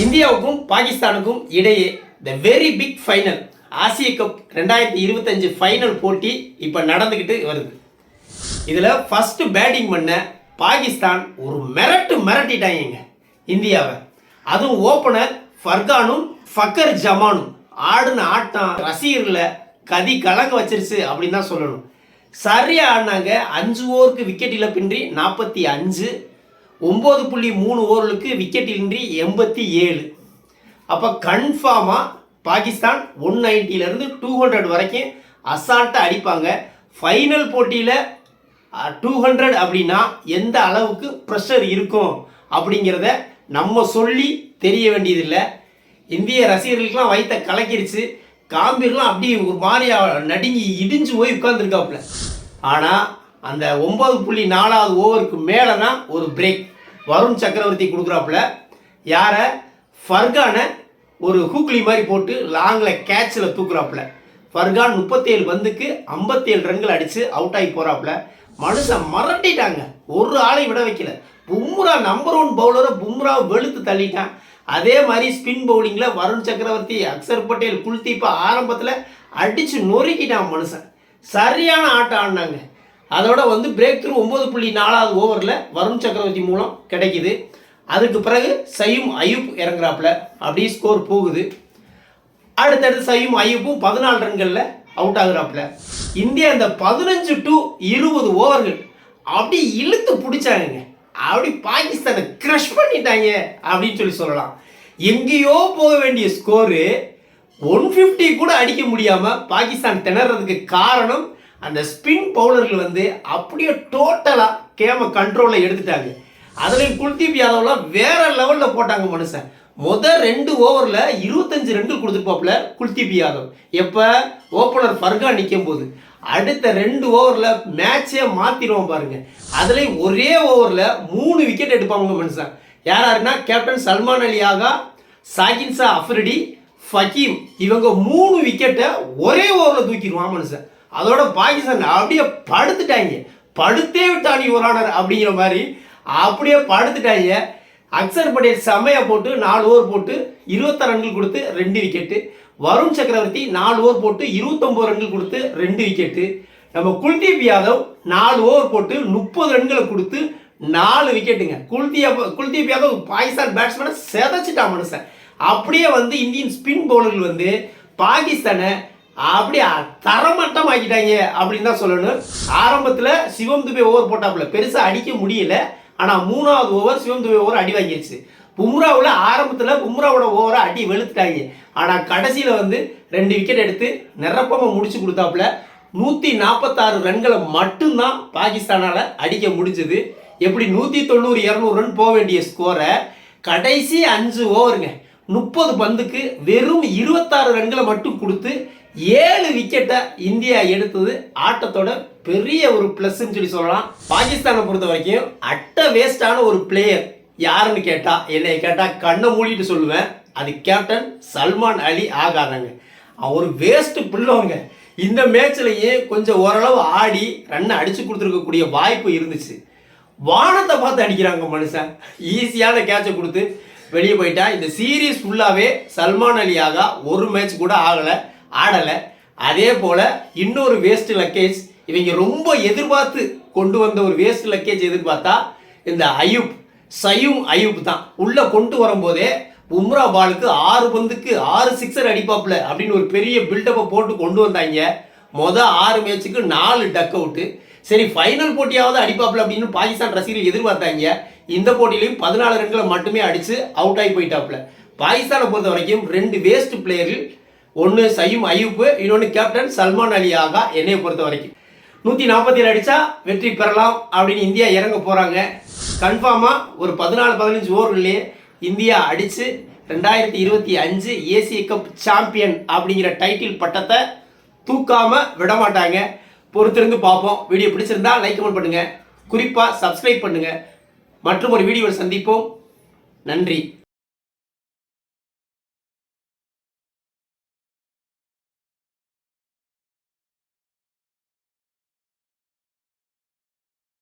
இந்தியாவுக்கும் பாகிஸ்தானுக்கும் இடையே த வெரி பிக் ஃபைனல் ஆசிய கப் ரெண்டாயிரத்தி இருபத்தஞ்சு ஃபைனல் போட்டி இப்போ நடந்துக்கிட்டு வருது. இதில் ஃபஸ்ட்டு பேட்டிங் பண்ண பாகிஸ்தான் ஒரு மிரட்டு மிரட்டிட்டாங்க இந்தியாவை. அதுவும் ஓப்பனர் ஃபர்கானும் ஃபக்கர் ஜமானும் ஆடுன ஆட்டம் ரசிகர்களை கதி கலங்க வச்சிருச்சு அப்படின்னு தான் சொல்லணும். சரியா ஆடினாங்க அஞ்சு ஓவருக்கு விக்கெட் இழப்பின்றி நாற்பத்தி அஞ்சு ஒம்பது புள்ளி மூணு ஓவர்களுக்கு விக்கெட் இன்றி எண்பத்தி ஏழு. அப்போ கன்ஃபார்மாக பாகிஸ்தான் ஒன் நைன்ட்டிலேருந்து டூ ஹண்ட்ரட் வரைக்கும் அசால்ட்டாக அடிப்பாங்க. ஃபைனல் போட்டியில் டூ ஹண்ட்ரட் அப்படின்னா எந்த அளவுக்கு ப்ரெஷர் இருக்கும் அப்படிங்கிறத நம்ம சொல்லி தெரிய வேண்டியதில்லை. இந்திய ரசிகர்களுக்கெல்லாம் வைத்த கலக்கிருச்சு. காம்பீர்லாம் அப்படியே ஒரு மாதிரியாக நடுங்கி இடிஞ்சு போய் உட்காந்துருக்காப்புல ஆனால் அந்த ஒம்பது புள்ளி நாலாவது ஓவருக்கு மேலே தான் ஒரு பிரேக் வருண் சக்கரவர்த்தி கொடுக்குறாப்புல. யாரை? ஃபர்கானை ஒரு ஹூக்லி மாதிரி போட்டு லாங்கில் கேட்சில் தூக்குறாப்புல. ஃபர்கான் முப்பத்தேழு பந்துக்கு ஐம்பத்தேழு ரன்கள் அடித்து அவுட் ஆகி போகிறாப்புல மனுஷன் மறட்டிட்டாங்க ஒரு ஆளை விட வைக்கல. பும்ரா நம்பர் ஒன் பவுலரை பும்ரா வெளுத்து தள்ளிட்டான். அதே மாதிரி ஸ்பின் பவுலிங்கில் வருண் சக்கரவர்த்தி அக்சர் பட்டேல் குல்தீப்பா ஆரம்பத்தில் அடித்து நொறுக்கிட்டான் மனுஷன். சரியான ஆட்டம் ஆடினாங்க. அதோட வந்து பிரேக் த்ரூ ஒம்பது புள்ளி நாலாவது ஓவரில் வருண் சக்கரவர்த்தி மூலம் கிடைக்குது. அதுக்கு பிறகு சயும் அயூப் இறங்குறாப்புல. அப்படியே ஸ்கோர் போகுது. அடுத்தடுத்து சயும் அயூப்பும் பதினாலு ரன்களில் அவுட் ஆகுறாப்புல. இந்தியா இந்த பதினஞ்சு டு இருபது ஓவர்கள் அப்படி இழுத்து பிடிச்சாங்க அப்படி பாகிஸ்தானை க்ரஷ் பண்ணிட்டாங்க அப்படின்னு சொல்லி சொல்லலாம். எங்கேயோ போக வேண்டிய ஸ்கோரு ஒன் ஃபிஃப்டி கூட அடிக்க முடியாமல் பாகிஸ்தான் திணறதுக்கு காரணம் அந்த ஸ்பின் பவுலர்கள் வந்து அப்படியே டோட்டலாக கேம கண்ட்ரோலில் எடுத்துட்டாங்க. அதுலேயும் குல்தீப் யாதவ்லாம் வேற லெவலில் போட்டாங்க மனுஷன். முதல் ரெண்டு ஓவரில் இருபத்தஞ்சு ரன்கள் கொடுத்துருப்பாப்புல குல்தீப் யாதவ். எப்போ? ஓப்பனர் ஃபர்கா நிற்கும் போது அடுத்த ரெண்டு ஓவரில் மேட்சே மாற்றிடுவோம் பாருங்க. அதுலேயும் ஒரே ஓவரில் மூணு விக்கெட் எடுப்பாங்க மனுஷன். யார் யாருன்னா? கேப்டன் சல்மான் அலி ஆகா சாகின்சா அஃப்ரிடி ஃபகீம். இவங்க மூணு விக்கெட்டை ஒரே ஓவரில் தூக்கிடுவான் மனுஷன். அதோட பாகிஸ்தான் அப்படியே படுத்துட்டாங்க. படுத்தே விட்டான் ஒரு ஆனர் அப்படிங்கிற மாதிரி. அப்படியே படுத்துட்டாங்க. அக்சர் பட்டேல் செம்மையாக போட்டு நாலு ஓவர் போட்டு இருபத்தாறு ரன்கள் கொடுத்து ரெண்டு விக்கெட்டு வருண் சக்கரவர்த்தி நாலு ஓவர் போட்டு இருபத்தொம்பது ரன்கள் கொடுத்து ரெண்டு விக்கெட்டு நம்ம குல்தீப் யாதவ் நாலு ஓவர் போட்டு முப்பது ரன்களை கொடுத்து நாலு விக்கெட்டுங்க குல்தீப் குல்தீப் யாதவ் பாகிஸ்தான் பேட்ஸ்மேனை செதைச்சிட்டான் மனுஷன். அப்படியே வந்து இந்தியன் ஸ்பின் பவுலர்கள் வந்து பாகிஸ்தானை அப்படி தரமட்டம் ஆக்கிட்டாங்க அப்படின்னு தான் சொல்லணும். ஆரம்பத்தில் சிவம் துபே ஓவர் போட்டாப்புல. பெருசாக அடிக்க முடியல. ஆனால் மூணாவது ஓவர் சிவம் துபே ஓவர் அடி வாங்கிருச்சு. பும்ராவில் ஆரம்பத்தில் பும்ராவோட ஓவரை அடி வெளுத்துட்டாங்க. ஆனால் கடைசியில் வந்து ரெண்டு விக்கெட் எடுத்து நிரப்பமாக முடிச்சு கொடுத்தாப்புல. நூற்றி நாற்பத்தாறு ரன்களை மட்டும்தான் பாகிஸ்தானால் அடிக்க முடிஞ்சது. எப்படி நூற்றி தொண்ணூறு இரநூறு ரன் போக வேண்டிய ஸ்கோரை கடைசி அஞ்சு ஓவருங்க முப்பது பந்துக்கு வெறும் இருபத்தாறு ரன்களை மட்டும் கொடுத்து ஏழு விக்கெட்டை இந்தியா எடுத்தது ஆட்டத்தோட பெரிய ஒரு ப்ளஸ்ன்னு சொல்லி சொல்லலாம். பாகிஸ்தானை பொறுத்த வரைக்கும் அட்ட வேஸ்டான ஒரு பிளேயர் யாருன்னு கேட்டா என்னை கேட்டா கண்ணை மூடிட்டு சொல்லுவேன். அது கேப்டன் சல்மான் அலி ஆகாதாங்க அவர் ஒரு வேஸ்ட் பிள்ளவங்க. இந்த மேட்ச்லயே கொஞ்சம் ஓரளவு ஆடி ரன்னை அடிச்சு கொடுத்துருக்கக்கூடிய வாய்ப்பு இருந்துச்சு. வானத்தை பார்த்து அடிக்கிறாங்க மனுஷன். ஈஸியான கேட்சை கொடுத்து வெளியே போயிட்டா இந்த சீரீஸ் ஃபுல்லாகவே சல்மான் அலி ஆகா ஒரு மேட்ச் கூட ஆகலை. ஆடலை. அதே போல் இன்னொரு வேஸ்ட் லக்கேஜ் இவங்க ரொம்ப எதிர்பார்த்து கொண்டு வந்த ஒரு வேஸ்ட் லக்கேஜ் எதிர்பார்த்தா இந்த அயூப் சயும் அயூப் தான். உள்ளே கொண்டு வரும்போதே உம்ரா பாலுக்கு ஆறு பந்துக்கு ஆறு சிக்ஸர் அடிப்பாப்புல அப்படின்னு ஒரு பெரிய பில்டப்பை போட்டு கொண்டு வந்தாங்க. மொதல் ஆறு மேட்சுக்கு நாலு டக் அவுட்டு சரி ஃபைனல் போட்டியாவது அடிப்பாப்புல அப்படின்னு பாகிஸ்தான் ரசிகர்கள் எதிர்பார்த்தாங்க. இந்த போட்டியிலையும் பதினாலு ரன்களை மட்டுமே அடித்து அவுட் ஆகி போயிட்டாப்புல. பாகிஸ்தானை பொறுத்த வரைக்கும் ரெண்டு வேஸ்ட் பிளேயர்கள் ஒன்று சயும் அயூப்பு இன்னொன்று கேப்டன் சல்மான் அலி ஆகா என்னையை பொறுத்த வரைக்கும் நூற்றி நாற்பத்தி ஏழு அடித்தா வெற்றி பெறலாம் அப்படின்னு இந்தியா இறங்க போகிறாங்க கன்ஃபார்மாக ஒரு பதினாலு பதினஞ்சு ஓவர்கள்லேயே இந்தியா அடித்து ரெண்டாயிரத்தி இருபத்தி அஞ்சு ஏசிய கப் சாம்பியன் அப்படிங்கிற டைட்டில் பட்டத்தை தூக்காமல் விட மாட்டாங்க பொறுத்திருந்து பார்ப்போம். வீடியோ பிடிச்சிருந்தா லைக் கமெண்ட் பண்ணுங்கள் குறிப்பாக சப்ஸ்கிரைப் பண்ணுங்கள் மற்றும் ஒரு வீடியோவில் சந்திப்போம். நன்றி.